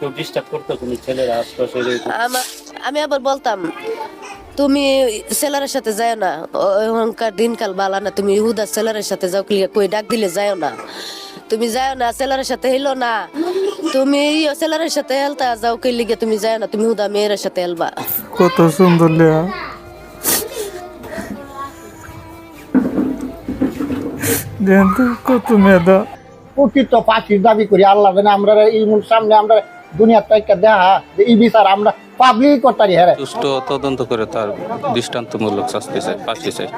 কেউ ডিস্টার্ব করতো তুমি ছেলেরা আশপাশে আমি আবার বলতাম তুমি সেলারের সাথে যাও না ওখানকার দিনকাল বালা না তুমি হুদা সেলারের সাথে যাও কি কই ডাক দিলে যাও না। তুমি যাও না সেলারের সাথে হেলো না। তুমি সেলারের সাথে হেলতা যাও কে লিগে তুমি যাও না তুমি হুদা মেয়ের সাথে হেলবা। কত সুন্দর লেয়া। কত মেধা। প্রকৃত পাখির দাবি করি আল্লাহ আমরা এই সামনে আমরা দুনিয়ার থেকে দেখা যে এই বিচার আমরা পাবলিক করতারি হ্যাঁ সুষ্ঠু তদন্ত করে তার দৃষ্টান্তমূলক শাস্তি চাই ফাঁসি চাই।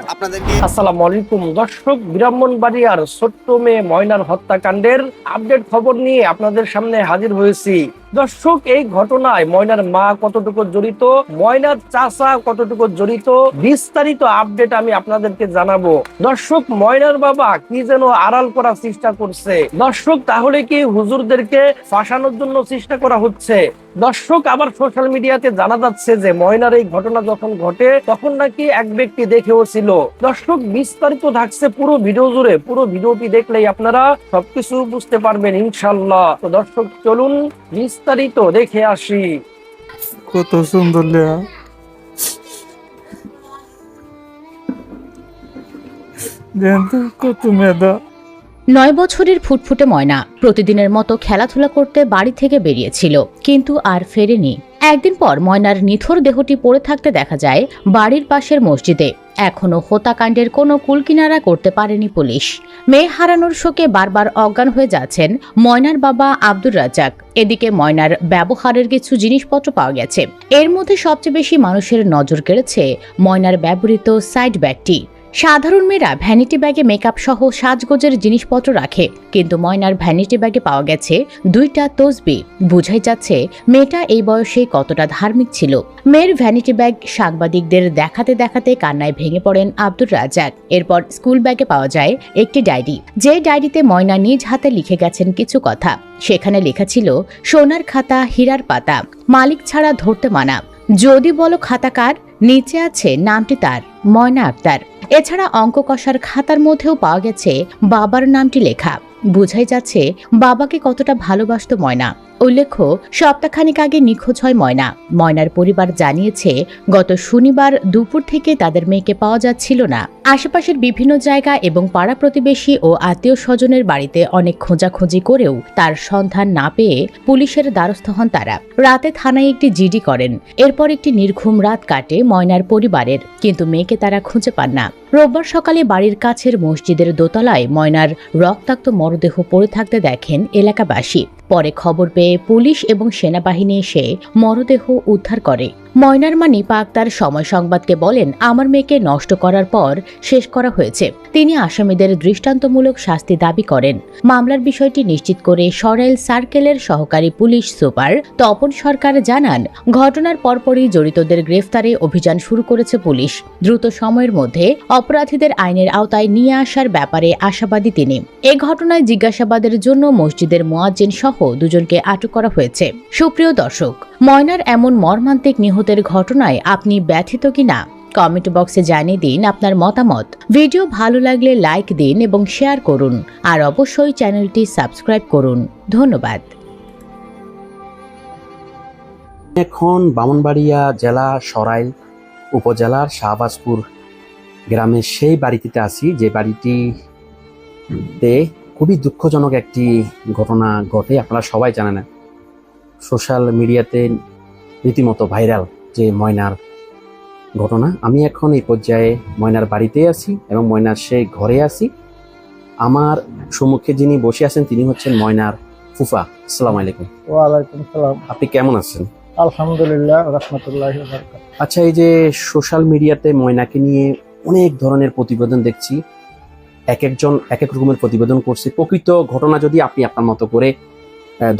আসসালামু আলাইকুম দর্শক ব্রাহ্মণবাড়িয়ার ছোট্ট মেয়ে ময়নার হত্যাকাণ্ডের আপডেট খবর নিয়ে আপনাদের সামনে হাজির হয়েছি। দর্শক, এই ঘটনায় ময়নার মা কতটুকু জড়িত, ময়নার চাচা কতটুকু জড়িত, বিস্তারিত আপডেট আমি আপনাদেরকে জানাব। দর্শক, ময়নার বাবা কি যেন আড়াল করার চেষ্টা করছে। দর্শক, তাহলে কি হুজুরদেরকে ফাঁসানোর জন্য চেষ্টা করা হচ্ছে? দর্শক, আবার সোশ্যাল মিডিয়াতে জানা যাচ্ছে যে ময়নার এই ঘটনা যখন ঘটে, তখন নাকি এক ব্যক্তি দেখেও ছিল। দর্শক, বিস্তারিত থাকছে পুরো ভিডিও জুড়ে। পুরো ভিডিওটি দেখলেই আপনারা সবকিছু বুঝতে পারবেন ইনশাল্লাহ। তো দর্শক, চলুন দেখে আসি। কত সুন্দর লেয়া। কত মেধা। নয় বছরের ফুটফুটে ময়না প্রতিদিনের মতো খেলাধুলা করতে বাড়ি থেকে বেরিয়েছিল কিন্তু আর ফেরেনি। একদিন পর ময়নার নিথর দেহটি পড়ে থাকতে দেখা যায় বাড়ির পাশের মসজিদে। এখনও হত্যাকাণ্ডের কোনো কুলকিনারা করতে পারেনি পুলিশ। মেয়ে হারানোর শোকে বারবার অজ্ঞান হয়ে যাচ্ছেন ময়নার বাবা আব্দুর রাজ্জাক। এদিকে ময়নার ব্যবহারের কিছু জিনিসপত্র পাওয়া গেছে। এর মধ্যে সবচেয়ে বেশি মানুষের নজর কেড়েছে ময়নার ব্যবহৃত সাইড ব্যাগটি। সাধারণ মেয়েরা ভ্যানিটি ব্যাগে মেকআপ সহ সাজগোজের জিনিসপত্র রাখে, কিন্তু ময়নার ভ্যানিটি ব্যাগে পাওয়া গেছে দুইটা তসবি। বুঝাই যাচ্ছে, মেয়েটা এই বয়সে কতটা ধার্মিক ছিল। মেয়ের ভ্যানিটি ব্যাগ সাংবাদিকদের দেখাতে দেখাতে কান্নায় ভেঙে পড়েন আব্দুর রাজ্জাক। এরপর স্কুল ব্যাগে পাওয়া যায় একটি ডায়েরি। যে ডায়েরিতে ময়না নিজ হাতে লিখে গেছেন কিছু কথা, সেখানে লেখা ছিল, সোনার খাতা হীরার পাতা, মালিক ছাড়া ধরতে মানা। যদি বলো খাতাকার নিচে আছে নামটি তার, ময়না আক্তার। এছাড়া অঙ্ক কষার খাতার মধ্যেও পাওয়া গেছে বাবার নামটি লেখা। বোঝাই যাচ্ছে বাবাকে কতটা ভালোবাসত ময়না। উল্লেখ্য, সপ্তাহখানিক আগে নিখোঁজ হয় ময়না। ময়নার পরিবার জানিয়েছে, গত শনিবার দুপুর থেকে তাদের মেয়েকে পাওয়া যাচ্ছিল না। আশেপাশের বিভিন্ন জায়গা এবং পাড়া প্রতিবেশী ও আত্মীয় স্বজনের বাড়িতে অনেক খোঁজাখুঁজি করেও তার সন্ধান না পেয়ে পুলিশের দ্বারস্থ হন তারা। রাতে থানায় একটি জিডি করেন। এরপর একটি নির্ঘুম রাত কাটে ময়নার পরিবারের, কিন্তু মেয়েকে তারা খুঁজে পান না। রোববার সকালে বাড়ির কাছের মসজিদের দোতলায় ময়নার রক্তাক্ত মরদেহ পড়ে থাকতে দেখেন এলাকাবাসী। পরে খবর পেয়ে পুলিশ এবং সেনাবাহিনী এসে মরদেহ উদ্ধার করে। ময়নার মা নিপা আক্তার সময় সংবাদকে বলেন, আমার মেয়েকে নষ্ট করার পর শেষ করা হয়েছে। তিনি আসামিদের দৃষ্টান্তমূলক শাস্তি দাবি করেন। মামলার বিষয়টি নিশ্চিত করে সরাইল সার্কেলের সহকারী পুলিশ সুপার তপন সরকার জানান, ঘটনার পরপরই জড়িতদের গ্রেফতারে অভিযান শুরু করেছে পুলিশ। দ্রুত সময়ের মধ্যে অপরাধীদের আইনের আওতায় নিয়ে আসার ব্যাপারে আশাবাদী তিনি। এ ঘটনায় জিজ্ঞাসাবাদের জন্য মসজিদের মোয়াজ্জিন সহ দুজনকে আটক করা হয়েছে। সুপ্রিয় দর্শক, ময়নার এমন মর্মান্তিক নিহতের ঘটনায় আপনি ব্যথিত কিনা? কমেন্ট বক্সে জানিয়ে দিন আপনার মতামত। ভিডিও ভালো লাগলে লাইক দিন এবং শেয়ার করুন। আর অবশ্যই চ্যানেলটি সাবস্ক্রাইব করুন। ধন্যবাদ। এখন বামনবাড়িয়া জেলা সরাইল উপজেলার শাহবাজপুর গ্রামের সেই বাড়িটিতে আছি। যে বাড়িটিতে খুবই দুঃখজনক একটি ঘটনা ঘটে, আপনারা সবাই জানেন। সোশ্যাল মিডিয়াতে রীতিমতো ভাইরাল যে ময়নার ঘটনা। আমি এখন এই পর্যায়ে ময়নার বাড়িতে আছি এবং ময়নার সেই ঘরে আছি। আমার সম্মুখে যিনি বসে আছেন তিনি হচ্ছেন ময়নার ফুফা। আসসালামু আলাইকুম। ওয়ালাইকুম সালাম। আপনি কেমন আছেন? আলহামদুলিল্লাহ রহমতুল্লাহ আচ্ছা এই যে সোশ্যাল মিডিয়াতে ময়নাকে নিয়ে অনেক ধরনের প্রতিবেদন দেখছি। এক একজন এক এক রকমের প্রতিবেদন করছে। প্রকৃত ঘটনা যদি আপনি আপনার মতো করে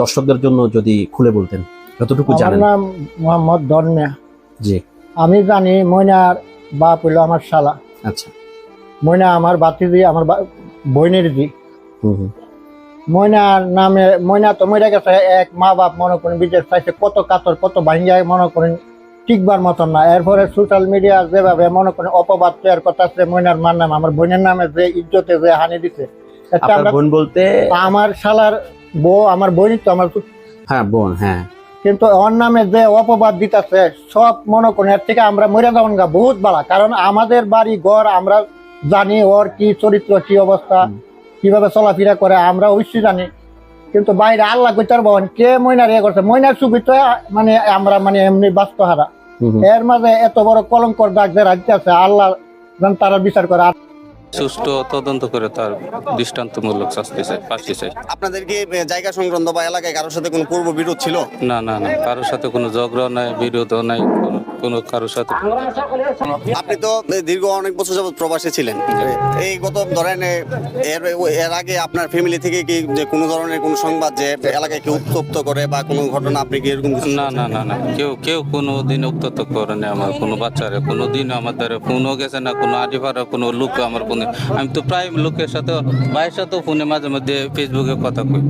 দর্শকদের জন্য যদি খুলে বলতেন। যতটুকু জানেন। নাম মোহাম্মদ ধর্মিয়া। জি। আমি জানি ময়নার বাপ হইল আমার শালা। আচ্ছা। ময়না আমার বাতিজি আমার বা- বোনের জি। ময়নার নামে ময়না তো মরে গেছে এক মা বাপ মনে করেন বিদেশ চাইছে কত কাতর কত ভাঙ্গায় মনে করেন টিকবার মতন না। এরপরে সোশ্যাল মিডিয়া যেভাবে মনে করেন অপবাদ তৈরি কথা আছে ময়নার মার নাম আমার বোনের নামে যে ইজ্জতে যে হানি দিছে বোন বলতে আমার শালার বউ আমার বোনই তো আমার হ্যাঁ বোন হ্যাঁ। কিন্তু ওর নামে যে অপবাদ দিতেছে সব মনে করেন এর থেকে আমরা মরে যাবেন গা বহুত বালা। কারণ আমাদের বাড়ি ঘর আমরা জানি ওর কি চরিত্র কি অবস্থা কীভাবে চলাফেরা করে আমরা অবশ্যই জানি। কিন্তু বাইরে আল্লাহ কইতার বহন কে ময়নার ইয়ে করছে? ময়নার ছবি তো মানে আমরা মানে এমনি বাস্তহারা হুম হুম। এর মাঝে এত বড় কলঙ্কর দাগ যে রাখতে আছে আল্লাহ তারা বিচার করে। আর সুষ্ঠু তদন্ত করে তার দৃষ্টান্তমূলক শাস্তি চাই ফাঁসি চাই। আপনাদের কি জায়গা সংক্রান্ত বা এলাকায় কারোর সাথে কোনো পূর্ব বিরোধ ছিল? না না না কারোর সাথে কোনো ঝগড়া নাই বিরোধও নাই কোনো- কোনো কারোর সাথে। আপনি তো দীর্ঘ অনেক বছর যাবত প্রবাসে ছিলেন। এই গত ধরেন এর এর আগে আপনার ফ্যামিলি থেকে কি যে কোনো ধরনের কোনো সংবাদ যে এলাকায় কেউ উত্তপ্ত করে বা কোনো ঘটনা আপনি কি এরকম না না না না। কেউ কেউ কোনো দিন উত্তত করেনি আমার কোনো বাচ্চারে। কোনো দিন আমাদের ফোনও গেছে না কোনো আডিফারা কোনো লোক আমার ফোনে। আমি তো প্রায় লোকের সাথে ভাইয়ের সাথেও ফোনে মাঝে মধ্যে ফেসবুকে কথা কই।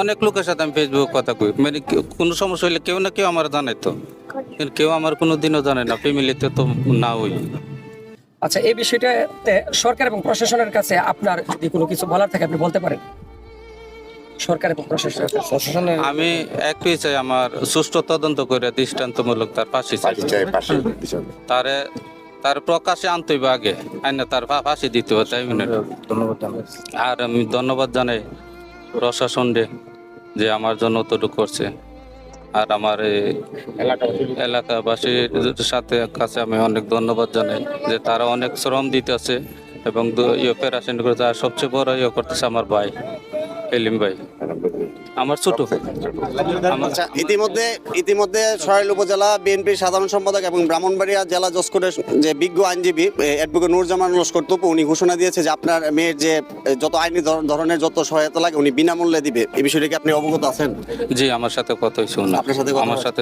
অনেক লোকের সাথে আমি ফেসবুকে কথা কই। মানে কোনো সমস্যা হলে কেউ না কেউ আমার জানে তো কিন্তু কেউ আমার কোনো দিনও জানে না ফ্যামিলিতে তো না ওই আচ্ছা এই বিষয়টাতে সরকার এবং প্রশাসনের কাছে আপনার যদি কোনো কিছু বলার থাকে আপনি বলতে পারেন? সরকার এবং প্রশাসনের কাছে। আমি একটাই চাই আমার সুষ্ঠু তদন্ত করে দৃষ্টান্তমূলক তার চাই। তারে তার প্রকাশে আনতে হবে আগে আইনা তার ফা- ফাঁসি দিতে হবে তাই মনে হয়। আর আমি ধন্যবাদ জানাই প্রশাসনকে যে আমার জন্য অতটুকু করছে। আর আমার এলাকাবাসীর সাথে কাছে আমি অনেক ধন্যবাদ জানাই যে তারা অনেক শ্রম দিতেছে এবং ইয়ে অপারেশন করে তার সবচেয়ে বড় ইয়ে করতেছে আমার ভাই। এলিম ভাই। আমার ছোট আচ্ছা ইতিমধ্যে ইতিমধ্যে সরাইল উপজেলা বিএনপির সাধারণ সম্পাদক এবং ব্রাহ্মণবাড়িয়া জেলা জসকোটের যে বিজ্ঞ আইনজীবী অ্যাডভোকেট নুরজামান লস্কর তপু উনি ঘোষণা দিয়েছে যে আপনার মেয়ের যে যত আইনি ধরনের যত সহায়তা লাগে উনি বিনামূল্যে দিবে। এই বিষয়টা কি আপনি অবগত আছেন? জি আমার সাথে কথা হয়েছে আপনার সাথে আমার সাথে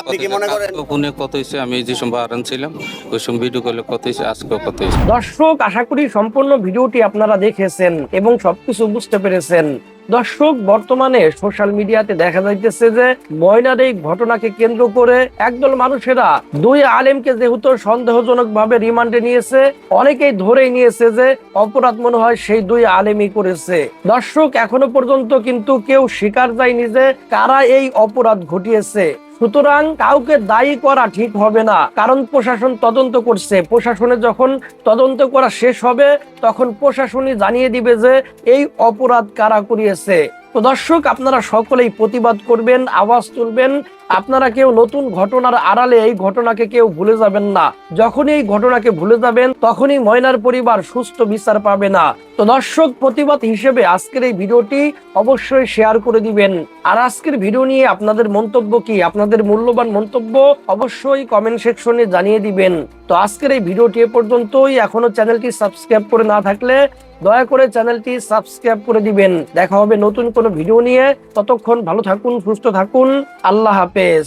আপনি কি- মনে করেন- ফোনে কথা হয়েছে আমি যে সময় আরাম ছিলাম ওই সময় ভিডিও কলে কথা হয়েছে আজকেও কথা হয়েছে। দর্শক আশা করি সম্পূর্ণ ভিডিওটি আপনারা দেখেছেন এবং সবকিছু বুঝতে পেরেছেন। দর্শক, বর্তমানে সোশ্যাল মিডিয়াতে দেখা যাইতেছে যে ময়নার এই ঘটনাকে কেন্দ্র করে একদল মানুষেরা দুই আলেমকে যেহেতু সন্দেহজনক ভাবে রিমান্ডে নিয়েছে, অনেকেই ধরেই নিয়েছে যে অপরাধ মনে হয় সেই দুই আলেমই করেছে। দর্শক, এখনও পর্যন্ত কিন্তু কেউ স্বীকার যায়নি যে কারা এই অপরাধ ঘটিয়েছে। সুতরাং কাউকে দায়ী করা ঠিক হবে না। কারণ প্রশাসন তদন্ত করছে। প্রশাসনে যখন তদন্ত করা শেষ হবে, তখন প্রশাসনই জানিয়ে দিবে যে এই অপরাধ কারা করিয়েছে। তো দর্শক, আপনারা সকলেই প্রতিবাদ করবেন, আওয়াজ তুলবেন। আপনারা কেউ নতুন ঘটনার আড়ালে এই ঘটনাকে কেউ ভুলে যাবেন না। যখনই এই ঘটনাকে ভুলে যাবেন, তখনই ময়নার পরিবার সুস্থ বিচার পাবে না। তো দর্শক, প্রতিবাদ হিসেবে আজকের এই ভিডিওটি অবশ্যই শেয়ার করে দিবেন। আর আজকের ভিডিও নিয়ে আপনাদের মন্তব্য কি? আপনাদের মূল্যবান মন্তব্য অবশ্যই কমেন্ট সেকশনে জানিয়ে দিবেন। তো আজকের এই ভিডিওটি এ পর্যন্তই। এখনও চ্যানেলটি সাবস্ক্রাইব করে না থাকলে দয়া করে চ্যানেলটি সাবস্ক্রাইব করে দিবেন। দেখা হবে নতুন কোনো ভিডিও নিয়ে। ততক্ষণ ভালো থাকুন, সুস্থ থাকুন। আল্লাহ হাফেজ।